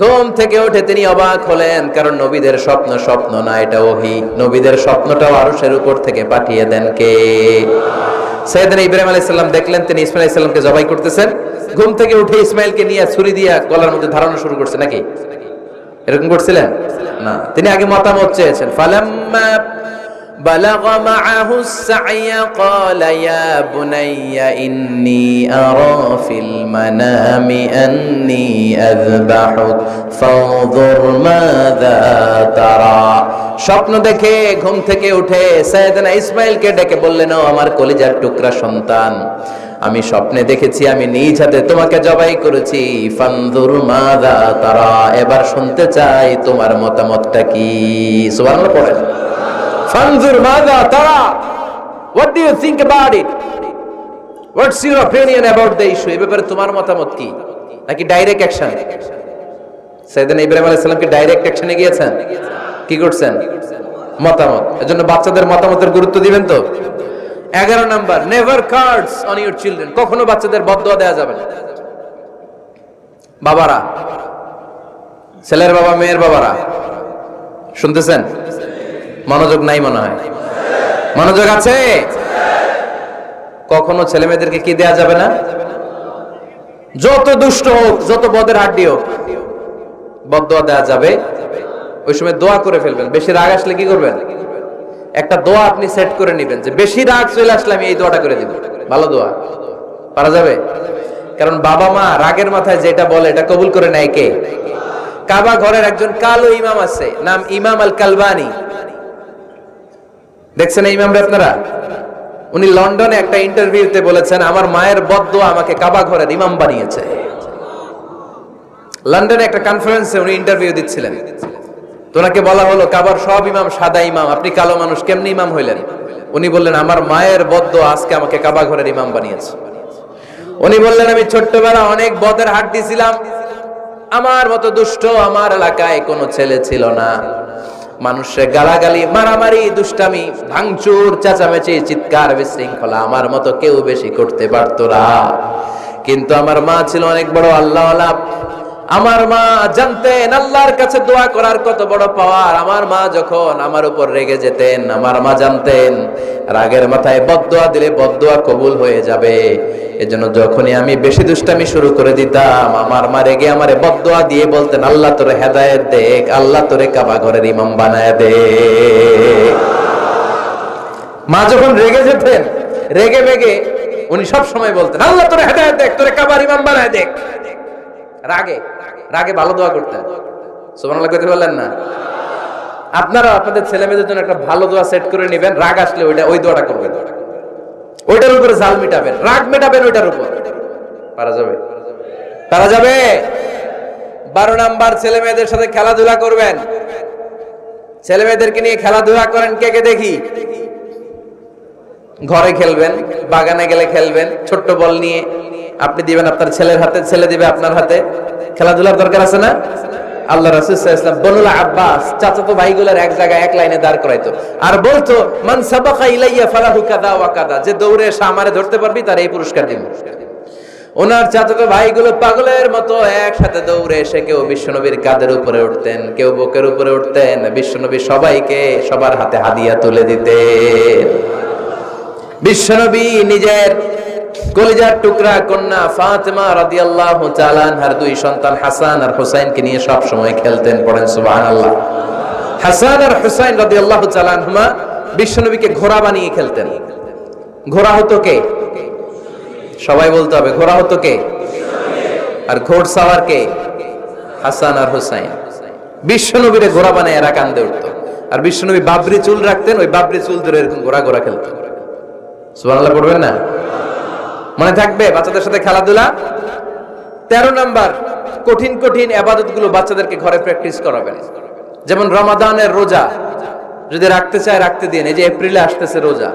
ঘুম থেকে উঠে তিনি অবাক হলেন, কারণ নবীদের স্বপ্ন স্বপ্ন না, এটা ওহি। নবীদের স্বপ্নটাও আরশের উপর থেকে পাঠিয়ে দেন কে? সৈয়দনা ইব্রাহিম আলাইহিস সালাম দেখলেন, তিনি ইসমাইল আলাইহিস সালামকে জবাই করতেছেন। ঘুম থেকে উঠে ইসমাইলকে নিয়ে ছুরি দিয়ে গলার মধ্যে ধারণা শুরু করছে নাকি? এরকম করছিলেন? না। তিনি আগে মতামত চেয়েছেন, ফালাম্মা بلغ معه السعي قال يا بني إني أرى في المنام أني أذبحك فانظر ماذا ترى স্বপ্ন দেখে ঘুম থেকে উঠে সৈয়দনা ইসমাইলকে ডেকে বললেন ও আমার কলিজার টুকরা সন্তান আমি স্বপ্নে দেখেছি আমি নিজ হাতে তোমাকে জবাই করেছি ফানদুর মাদা তারা এবার শুনতে চাই তোমার মতামতটা কি সুবহানাল্লাহ পড়েন মাদা তারা what do you think about it what's your opinion about the issue এই ব্যাপারে তোমার মতামত কি? নাকি ডাইরেক্ট অ্যাকশন সাইয়েদনা ইব্রাহিম আলাইহিস সালাম কি ডাইরেক্ট অ্যাকশনে গিয়েছেন? কি করছেন? মতামত। এজন্য বাচ্চাদের মতামতের গুরুত্ব দিবেন তো? এগারো number never curse on your children কখনো বাচ্চাদের বদদোয়া দেওয়া যাবে না। বাবারা, ছেলের বাবা, মেয়ের বাবারা, শুনতেছেন? মনোযোগ নাই মনে হয়। মনোযোগ আছে? কখনো ছেলে মেয়েদেরকে কি দেয়া যাবে না? যত দুষ্ট হোক, যত বদের হাড্ডি হোক বদোয়া দেওয়া যাবে। ওই সময় দোয়া করে ফেলবেন। বেশি রাগ আসলে কি করবেন? একটা দোয়া আপনি সেট করে নেবেন যে, বেশি রাগ চলে আসলে আমি এই দোয়াটা করে দিব। ভালো দোয়া। পারা যাবে? কারণ বাবা মা রাগের মাথায় যেটা বলে, এটা কবুল করে নেয় কে? কাবা ঘরের একজন কালো ইমাম আছে, নাম ইমাম আল কালবানি দেখছেন এই ইমামরা আপনারা? উনি লন্ডনে একটা ইন্টারভিউতে বলেছেন, আমার মায়ের বদদোয়া আমাকে কাবা ঘরের ইমাম বানিয়েছে। লন্ডনে একটা কনফারেন্সে উনি ইন্টারভিউ দিচ্ছিলেন। তো ওনাকে বলা হলো, কাবার সব ইমাম সাদা ইমাম, আপনি কালো মানুষ, কেমনি ইমাম হইলেন? উনি বললেন, আমার মায়ের বদ্ধ আজকে আমাকে কাবা ঘরের ইমাম বানিয়েছে। উনি বললেন, আমি ছোট্টবেলা অনেক বদের হাট দিছিলাম। আমার মতো দুষ্ট আমার এলাকায় কোনো ছেলে ছিল না। মানুষের গালাগালি, মারামারি, দুষ্টামি, ভাঙচুর, চেঁচামেচি, চিৎকার, বিশৃঙ্খলা আমার মতো কেউ বেশি করতে পারতো না। কিন্তু আমার মা ছিল অনেক বড় আল্লাহ আমার মা জানতেন, আল্লাহর কাছে দোয়া করার কত বড় পাওয়ার। আমার মা যখন আমার উপর রেগে যেতেন, আমার মা জানতেন, রাগের মাথায় বদদোয়া দিলে বদদোয়া কবুল হয়ে যাবে। এজন্য যখনই আমি বেশি দুষ্টামি শুরু করে দিতাম, আমার মা রেগে আমারে বদদোয়া দিয়ে বলতেন, আল্লাহ তোরে হেদায়েত দেখ, আল্লাহ তোরে কাবা ঘরের ইমাম বানায় দে। মা যখন রেগে যেতেন, রেগে বেগে উনি সব সময় বলতেন, আল্লাহ তোরে হেদায়েত দেখ, তোরে কাবার ইমাম বানায় দেখ। রাগে রাগে ভালো দোয়া করতেন। সুবহানাল্লাহ কইতে বললেন না? আপনারা আপনাদের ছেলে মেয়েদের জন্য একটা ভালো দোয়া সেট করে নেবেন, রাগ আসলে ওইটা, ওই দোয়াটা করবেন। ওইটার উপরে জাল মিটাবেন, রাগ মেটাবেন ওইটার উপর। পারা যাবে? পারা যাবে? বারো নাম্বার ছেলে মেয়েদের সাথে খেলাধুলা করবেন। ছেলে মেয়েদেরকে নিয়ে খেলাধুলা করেন, কে কে দেখি? ঘরে খেলবেন, বাগানে গেলে খেলবেন, ছোট্ট বল নিয়ে আপনি দিবেন আপনার ছেলের হাতে, ছেলে দিবে আপনার হাতে। খেলাধুলার দরকার আছে না? আল্লাহ রাসূল বনুল আব্বাস, চাচাতো ভাইগুলোর এক জায়গায় এক লাইনে দাঁড় করাইতো। আর বলতো, মান সাবাকা ইলাইয়া ফালাহু কাদা ওয়া কাদা যে দৌড়ে এসে আমারে ধরতে পারবি, তার এই পুরস্কার দিব। ওনার চাচাতো ভাইগুলো পাগলের মতো একসাথে দৌড়ে এসে কেউ বিশ্বনবীর কাদের উপরে উঠতেন, কেউ বুকের উপরে উঠতেন। বিশ্বনবী সবাইকে সবার হাতে হাদিয়া তুলে দিতেন। বিশ্বনবী নিজের কলিজার টুকরা কন্যা ফাতেমা রাদিয়াল্লাহু তাআলা আনহার দুই সন্তান হাসান আর হুসাইনকে নিয়ে সব সময় খেলতেন, পড়েন, সুবহানাল্লাহ। হাসান আর হুসাইন রাদিয়াল্লাহু তাআলা আনহুমা বিশ্বনবীকে ঘোড়া বানিয়ে খেলতেন। ঘোড়া হতো কে? সবাই বলতে হবে, ঘোড়া হতো কে? আর ঘোড় সাওয়ার কে? হাসান আর হুসাইন। বিশ্বনবীরে ঘোড়া বানায় এরা কান্দে উঠতো। আর বিশ্বনবী বাবরি চুল রাখতেন, ওই বাবরি চুল ধরে এরকম ঘোড়া ঘোড়া খেলতেন। সুবহানাল্লাহ পড়বেন না? মনে থাকবে বাচ্চাদের সাথে খেলাধুলা? তেরো নাম্বার, কঠিন কঠিন আবাদতগুলো বাচ্চাদেরকে ঘরে প্র্যাকটিস করাবেন। যেমন রমাদানের রোজা, যদি রাখতে চায় রাখতে দিন, এই যে এপ্রিলে আসতেছে রোজা,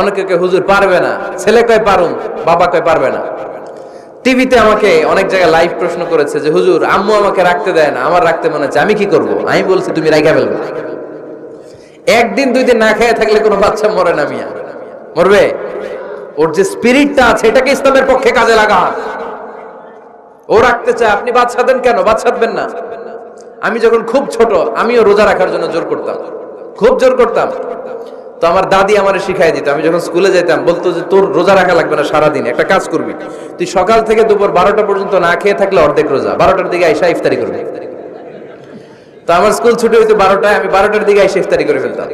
অনেকে কে হুজুর, পারবে না। ছেলে কয় পারুন বাবা কয়, পারবে না। টিভিতে আমাকে অনেক জায়গায় লাইভ প্রশ্ন করেছে যে, হুজুর, আম্মু আমাকে রাখতে দেয় না, আমার রাখতে মনে হচ্ছে, আমি কি করব? আমি বলছি, তুমি রাইখা ফেলবে। একদিন, দুই দিন না খেয়ে থাকলে কোনো বাচ্চা মরে না মিয়া। মরবে। ওর যে স্পিরিটটা আছে, এটাকে ইসলামের পক্ষে কাজে লাগা ও রাখতে চায়, আপনি বাচ্চা দেন কেন? বাচ্চা দেবেন না। আমি যখন খুব ছোট, আমিও রোজা রাখার জন্য জোর করতাম। খুব জোর করতাম। তো আমার দাদি আমারে শিখাই দিত। আমি যখন স্কুলে যেতাম বলতো যে, তোর রোজা রাখা লাগবে না সারাদিন, একটা কাজ করবি। তুই সকাল থেকে দুপুর বারোটা পর্যন্ত না খেয়ে থাকলে অর্ধেক রোজা। বারোটার দিকে আইসা ইফতারি করবি। তো আমার স্কুল ছুটি হইতো বারোটায়, আমি বারোটার দিকে আইসা ইফতারি করে ফেলতাম।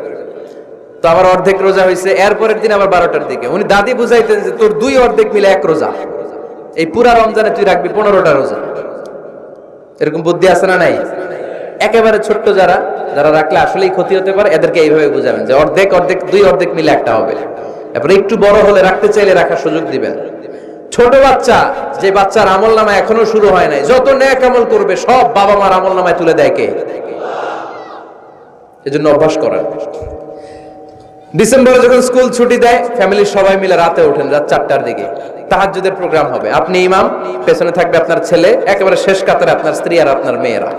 তো আবার অর্ধেক রোজা হয়েছে এরপরের দিন আবার বারোটার দিকে। উনি দাদি বুঝাইতেন যে তোর দুই অর্ধেক মিলে এক রোজা। এই পুরা রমজানে তুই রাখবি পনেরোটা রোজা। এরকম বুদ্ধি আছে না নাই? একেবারে ছোট্ট যারা যারা রাখলে আসলেই ক্ষতি হতে পারে, এদেরকে এইভাবে বুঝাবেন যে অর্ধেক অর্ধেক, দুই অর্ধেক মিলে একটা হবে। এরপরে একটু বড় হলে রাখতে চাইলে রাখার সুযোগ দিবেন। ছোট বাচ্চা, যে বাচ্চার আমল নামা এখনও শুরু হয় নাই, যত ন্যাক আমল করবে, সব বাবা মার আমল নামায় তুলে দেয় কে? এজন্য অভ্যাস করেন। ডিসেম্বরে যখন স্কুল ছুটি দেয় ফ্যামিলির সবাই মিলে রাতে ওঠেন, রাত চারটার দিকে। তাহাজ্জুদের প্রোগ্রাম হবে। আপনি ইমাম, পেছনে থাকবে আপনার ছেলে, একেবারে শেষ কাতারে আপনার স্ত্রী আর আপনার মেয়েরা।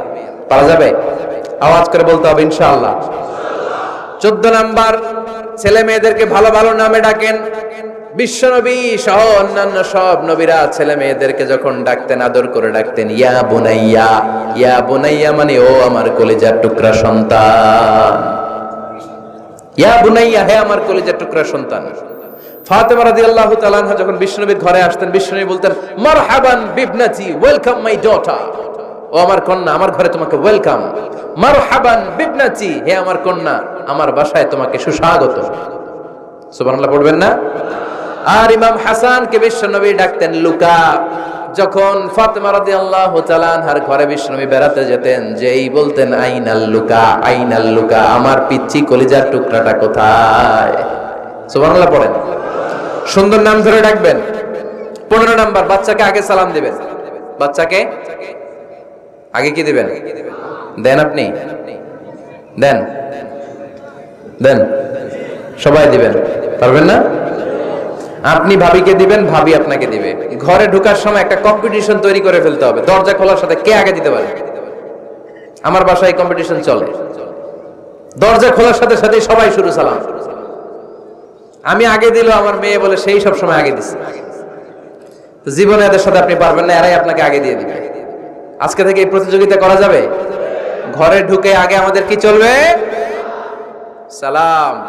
পারা যাবে? আওয়াজ করে বলতে হবে, ইনশাআল্লাহ। চোদ্দ নাম্বার, ছেলে মেয়েদেরকে ভালো ভালো নামে ডাকেন। বিশ্বনবী সহ অন্যান্য সব নবীরা ছেলে মেয়েদেরকে যখন ডাকতেন, আদর করে ডাকতেন, ইয়া বোনাইয়া ইয়া বোনাইয়া মানে ও আমার কলেজার টুকরা সন্তান। ইয়া বুনাইয়া, হে আমার কলেজের টুকরা সন্তান। ফাতেমা রাদিয়াল্লাহু তাআলা যখন ঘরে আসতেন বলতেন, মারহাবান বিবনাতি ওয়েলকাম মাই ডটার। ও আমার কন্যা, আমার ঘরে তোমাকে ওয়েলকাম। মারহাবান বিবনাতি হে আমার কন্যা, আমার বাসায় তোমাকে সুস্বাগত। সুবহানাল্লাহ, পড়বেন না? আর ইমাম হাসানকে বিশ্বনবী ডাকতেন, লুকা। যখন ফাতেমা রাদিয়াল্লাহু তাআলা আনহার ঘরে বিশ্বনবী বেড়াতে যেতেন, যেই বলতেন, আইনাল লুকা আইনাল লুকা, আমার পিচ্চি কলিজার টুকরাটা কোথায়? সুবহানাল্লাহ পড়েন। সুন্দর নাম ধরে ডাকবেন। পনেরো নাম্বার, বাচ্চাকে আগে সালাম দিবেন। বাচ্চাকে আগে কি দিবেন? দেন আপনি। দেন। দেন। সবাই দিবেন। পারবেন না? আপনি ভাবিকে দিবেন, ভাবি আপনাকে দিবে। ঘরে ঢোকার সময় একটা কম্পিটিশন তৈরি করে ফেলতে হবে। দরজা খোলার সাথে কে আগে দিতে পারে? আমার বাসায় কম্পিটিশন চলে। দরজা খোলার সাথে সাথে সবাই শুরু সালাম। আমি আগে দিল আমার মেয়ে বলে সেই সব সময় আগে দিচ্ছে জীবনে এদের সাথে আপনি পারবেন না, এরাই আপনাকে আগে দিয়ে দিবে। আজকে থেকে এই প্রতিযোগিতা করা যাবে? ঘরে ঢুকে আগে আমাদের কি চলবে? সালাম।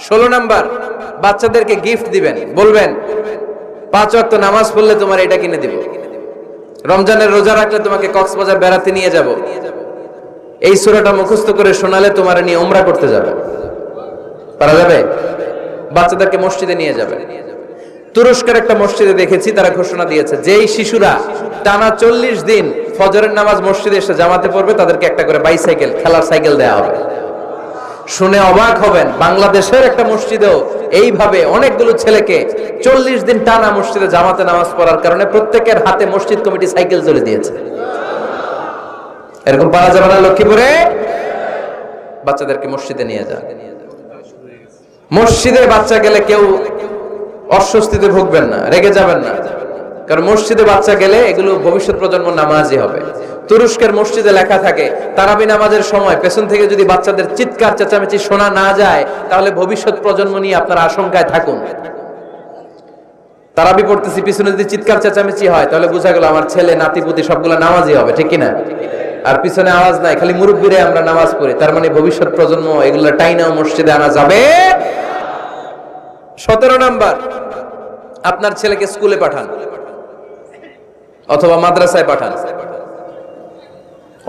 ষোলো নাম্বার। বাচ্চাদেরকে গিফট দিবেন, বলবেন, পাঁচ ওয়াক্ত নামাজ পড়লে তোমার এটা কিনে দিব। রমজানের রোজা রাখলে তোমাকে কক্সবাজার বেড়াতে নিয়ে যাব। এই সুরাটা মুখস্থ করে শোনালে তোমার নিয়ে ওমরা করতে যাবে। পারা যাবে? বাচ্চাদেরকে মসজিদে নিয়ে যাবে। তুরস্কের একটা মসজিদে দেখেছি, তারা ঘোষণা দিয়েছে, যেই শিশুরা টানা চল্লিশ দিন ফজরের নামাজ মসজিদে এসে জামাতে পড়বে, তাদেরকে একটা করে বাইসাইকেল খেলার সাইকেল দেওয়া হবে। শুনে অবাক হবেন, বাংলাদেশের একটা মসজিদেও এইভাবে অনেকগুলো ছেলেকে চল্লিশ দিন টানা মসজিদে জামাতে নামাজ পড়ার কারণে প্রত্যেকের হাতে মসজিদ কমিটি সাইকেল চলে দিয়েছে। এরকম পারা যাবে না লক্ষ্মীপুরে? বাচ্চাদেরকে মসজিদে নিয়ে যান। মসজিদে বাচ্চা গেলে কেউ অস্বস্তিতে ভুগবেন না, রেগে যাবেন না। কারণ মসজিদে বাচ্চা গেলে এগুলো ভবিষ্যৎ প্রজন্ম নামাজই হবে। তুরস্কের মসজিদে লেখা থাকে, তারাবি নামাজের সময় পেছন থেকে যদি বাচ্চাদের চিৎকার, চেঁচামেচি শোনা না যায়, তাহলে ভবিষ্যৎ প্রজন্ম নিয়ে আপনার আশঙ্কায় থাকুন। তারাবি পড়তেছি, পিছনে যদি চিৎকার, চেঁচামেচি হয়, তাহলে বোঝা গেল আমার ছেলে নাতিপুতি সবগুলো নামাজই হবে, ঠিক কিনা? আর পিছনে আওয়াজ নাই, খালি মুরব্বীরে আমরা নামাজ পড়ি, তার মানে ভবিষ্যৎ প্রজন্ম এগুলো টাইনাও মসজিদে আনা যাবে। সতেরো নাম্বার, আপনার ছেলেকে স্কুলে পাঠান, অথবা মাদ্রাসায় পাঠান।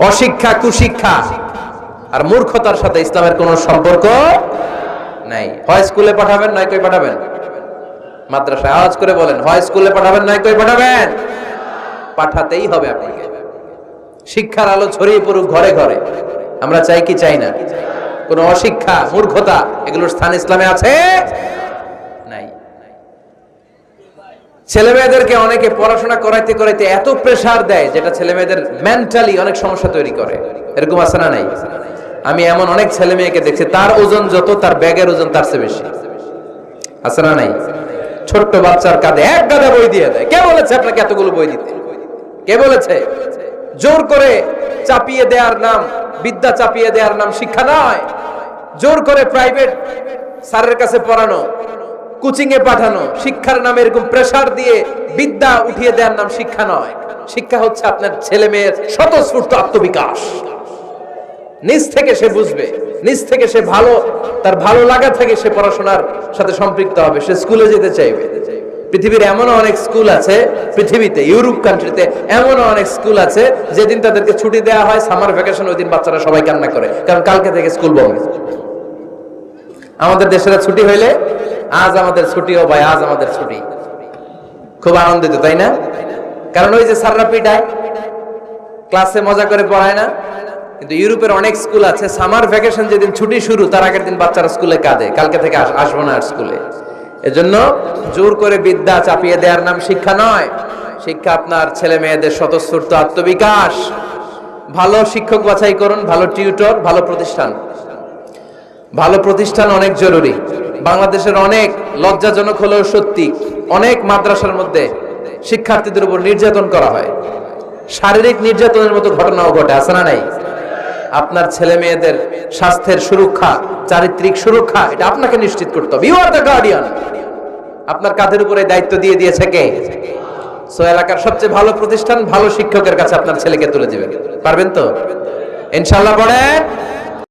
অশিক্ষা, কুশিক্ষা আর মূর্খতার সাথে ইসলামের কোন সম্পর্ক নাই। হয় স্কুলে পাঠাবেন, নয় কই পাঠাবেন? মাদ্রাসায় আওয়াজ করে বলেন, হয় স্কুলে পাঠাবেন, নয় কই পাঠাবেন? পাঠাতেই হবে আপনাকে। শিক্ষার আলো ছড়িয়ে পড়ুক ঘরে ঘরে। আমরা চাই কি চাই না? কোন অশিক্ষা, মূর্খতা, এগুলোর স্থান ইসলামে আছে নাই ছেলে মেয়েদেরকে অনেকে পড়াশোনা করাইতে করাইতে এত প্রেসার দেয় যেটা ছেলে মেয়েদের মেন্টালি অনেক সমস্যা তৈরি করে। এরকম আছে না নাই? আমি এমন অনেক ছেলে মেয়েকে দেখছি, তার ওজন যত, তার ব্যাগের ওজন তার চেয়ে বেশি। আছে না নাই? ছোট্ট বাচ্চার কাঁধে এক গাদা বই দিয়ে দেয়। কে বলেছে আপনাকে এতগুলো বই দিতে? কে বলেছে? জোর করে চাপিয়ে দেওয়ার নাম, বিদ্যা চাপিয়ে দেওয়ার নাম শিক্ষা নয়। জোর করে প্রাইভেট স্যারের কাছে পড়ানো কোচিং এ পাঠানো, শিক্ষার নামে এরকম প্রেসার দিয়ে বিদ্যা উঠিয়ে দেওয়ার নাম শিক্ষা নয়। শিক্ষা হচ্ছে আপনার ছেলে মেয়ের স্বতঃস্ফূর্ত আত্মবিকাশ। নিজ থেকে সে বুঝবে, নিজ থেকে সে ভালো, তার ভালো লাগা থেকে সে পড়াশোনার সাথে সম্পৃক্ত হবে, সে স্কুলে যেতে চাইবে। পৃথিবীর এমনও অনেক স্কুল আছে, পৃথিবীতে, ইউরোপ কান্ট্রিতে এমন অনেক স্কুল আছে, যেদিন তাদেরকে ছুটি দেওয়া হয় সামার ভ্যাকেশন ওই দিন বাচ্চারা সবাই কান্না করে, কারণ কালকে থেকে স্কুল বন্ধ। আমাদের দেশের ছুটি হইলে আজ আমাদের ছুটি ও ভাই, আজ আমাদের ছুটি। খুব আনন্দিত, তাই না? কারণ ওই যে সাররা পিটায়, ক্লাসে মজা করে পড়ায় না। কিন্তু ইউরোপের অনেক স্কুল আছে, সামার ভ্যাকেশন যেদিন ছুটি শুরু, তার আগের দিন বাচ্চারা স্কুলে কাঁদে। কালকে থেকে আস- আসব না আর স্কুলে। এজন্য জোর করে বিদ্যা চাপিয়ে দেওয়ার নাম শিক্ষা নয়। শিক্ষা আপনার ছেলে মেয়েদের স্বতঃস্ফূর্ত আত্মবিকাশ। ভালো শিক্ষক বাছাই করুন, ভালো টিউটর, ভালো প্রতিষ্ঠান। ভালো প্রতিষ্ঠান অনেক জরুরি। বাংলাদেশের অনেক লজ্জাজনক হলেও সত্যি অনেক মাদ্রাসার মধ্যে শিক্ষার্থীদের উপর নির্যাতন করা হয়। শারীরিক নির্যাতনের মতো ঘটনাও ঘটে, আছে না নাই? আপনার ছেলে মেয়েদের স্বাস্থ্যের সুরক্ষা, চারিত্রিক সুরক্ষা, এটা আপনাকে নিশ্চিত করতে হবে। ইউ আর দ্য গার্ডিয়ান আপনার কাঁধের উপরে দায়িত্ব দিয়ে দিয়েছে কে? সো এলাকার সবচেয়ে ভালো প্রতিষ্ঠান, ভালো শিক্ষকের কাছে আপনার ছেলেকে তুলে দিবেন। পারবেন তো? ইনশাল্লাহ পড়েন